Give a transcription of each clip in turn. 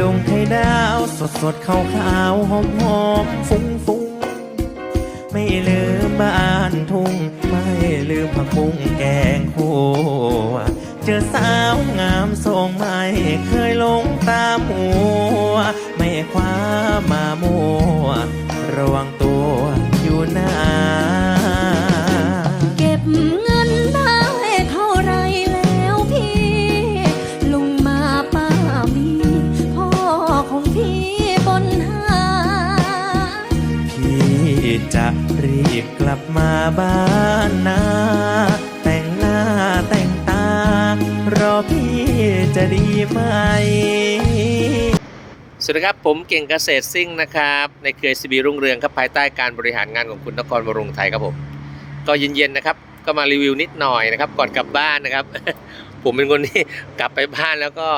ดงไข่ดาวสดสดขาวขาวหอมหอมฟุ้งฟุ้งไม่ลืมบ้านทุ่ง ไม่ลืมผักบุ้งแกงคั่วเจอสาวงามทรงไม่เคยลงตามหัว ไม่คว้ามามัวระวัง มาบ้านนาแต่งหน้าแต่งตา รอพี่จะดีไหม สวัสดีครับผมเก่งเกษตรซิ่งนะครับ ในเครือซีบีรุ่งเรืองครับภายใต้การบริหารงานของคุณนครบรุงไทยครับผม ก็เย็นๆนะครับ ก็มารีวิวนิดหน่อยนะครับ ก่อนกลับบ้านนะครับ ผมเป็นคนที่กลับไปบ้านแล้วก็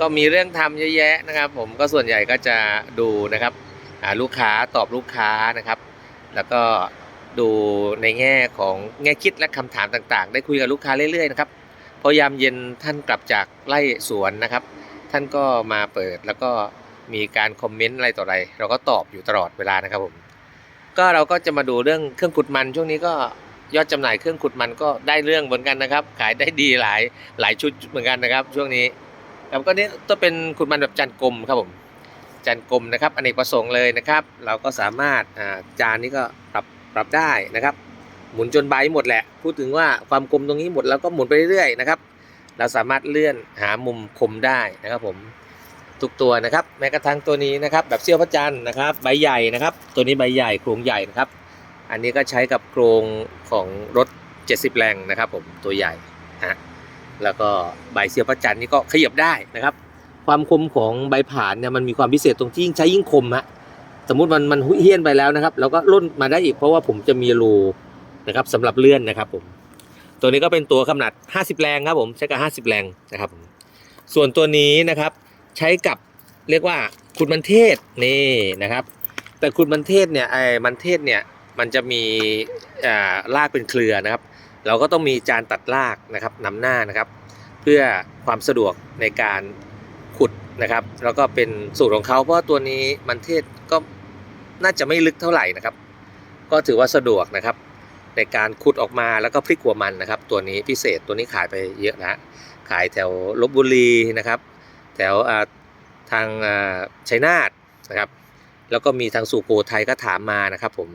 ก็มีเรื่องทำเยอะแยะนะครับ ผมก็ส่วนใหญ่ก็จะดูนะครับลูกค้าตอบลูกค้านะครับ แล้วก็ ดูในแง่ของแง่คิดและคำถามต่างๆ ได้คุยกับลูกค้าเรื่อยๆนะครับพอยามเย็นท่านกลับจากไล่สวนนะครับ ท่านก็มาเปิดแล้วก็มีการคอมเมนต์อะไรต่ออะไร เราก็ตอบอยู่ตลอดเวลานะครับผมก็เราก็จะมาดูเรื่องเครื่องขุดมัน ช่วงนี้ก็ยอดจำหน่ายเครื่องขุดมันก็ได้เรื่องเหมือนกันนะครับ ขายได้ดีหลายหลายชุดเหมือนกันนะครับ ช่วงนี้ครับก็นี้ต้องเป็นขุดมันแบบจานกลมครับผมจานกลมนะครับอเนกประสงค์เลยนะครับ เราก็สามารถอ่าจานนี้ก็ปรับ ปรับได้นะครับ หมุนจนใบหมดแหละ พูดถึงว่าความกลมตรงนี้หมดแล้วก็หมุนไปเรื่อยๆนะครับ เราสามารถเลื่อนหามุมคมได้นะครับผมทุกตัวนะครับ แม้กระทั่งตัวนี้นะครับ แบบเซี่ยวพระจันทร์นะครับ ใบใหญ่นะครับ ตัวนี้ใบใหญ่โครงใหญ่นะครับ อันนี้ก็ใช้กับโครงของรถ 70 แรงนะครับ ผมตัวใหญ่ฮะแล้วก็ใบเซี่ยวพระจันทร์นี่ก็ขยับได้นะครับ ความคมของใบผ่านเนี่ยมันมีความพิเศษตรงที่ยิ่งใช้ยิ่งคมฮะ สมมุติมันมันเฮี้ยนไปแล้วนะครับเราก็ล่นมาได้อีกเพราะว่าผมจะมีรูนะครับสำหรับเลื่อนนะครับผมตัวนี้ก็เป็นตัวขนาด 50 แรงครับผมใช้กับ 50 แรงนะครับผมส่วนตัวนี้นะครับใช้กับเรียกว่าขุดมันเทศนี่นะครับ แต่ขุดมันเทศเนี่ยไอ้มันเทศเนี่ยมันจะมีอ่ารากเป็นเครือนะครับ เราก็ต้องมีจานตัดรากนะครับนำหน้านะครับ เพื่อความสะดวกในการขุดนะครับ แล้วก็เป็นสูตรของเขาเพราะว่าตัวนี้มันเทศ น่าจะไม่ลึกเท่าไหร่นะครับ ก็ถือว่าสะดวกนะครับ ในการขุดออกมาแล้วก็พลิกหัวมันนะครับ ตัวนี้พิเศษตัวนี้ขายไปเยอะนะฮะขายแถวลบบุรีนะครับ แถวาทางาชัยนาทนะครับ แล้วก็มีทางสุโขทัยก็ถามมานะครับผม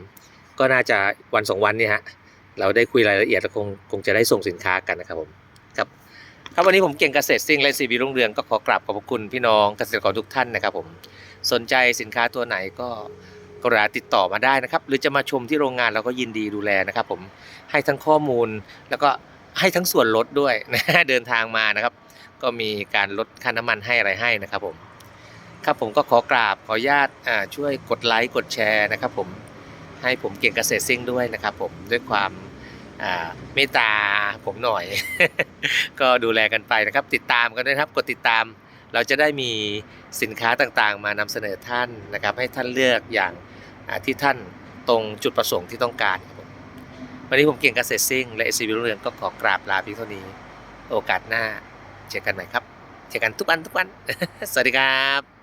ก็น่าจะวันสองวันนี่ฮะเราได้คุยรายละเอียดแล้วคงคงจะได้ส่งสินค้ากันนะครับผมครับครับวันนี้ผมเก่งเกษตรซิ่งและซีบีรุ่งเรืองก็ขอกราบขอบคุณพี่น้องเกษตรกรทุกท่านนะครับผมสนใจสินค้าตัวไหนก็ กรุณาติดต่อมาได้นะครับ หรือจะมาชมที่โรงงานเราก็ยินดีดูแลนะครับ ผมให้ทั้งข้อมูลแล้วก็ให้ทั้งส่วนลดด้วยนะเดินทางมานะครับ ก็มีการลดค่าน้ำมันให้อะไรให้นะครับผมครับผมก็ขอกราบขออนุญาตช่วยกดไลค์กดแชร์นะครับ ผมให้ผมเก่งเกษตรซิ่งด้วยนะครับ ผมด้วยความเมตตาผมหน่อย ก็ดูแลกันไปนะครับ ติดตามกันด้วยนะครับ กดติดตามเราจะได้มี สินค้าต่างๆ มานำเสนอท่านนะครับ ให้ท่านเลือกอย่างที่ท่านตรงจุดประสงค์ที่ต้องการครับผมวันนี้ผมเก่งเกษตรซิ่ง และเอซีวิลเรืองก็ขอกราบลาเพียงเท่านี้ โอกาสหน้าเจอกันใหม่ครับ เจอกันทุกวันทุกวัน สวัสดีครับ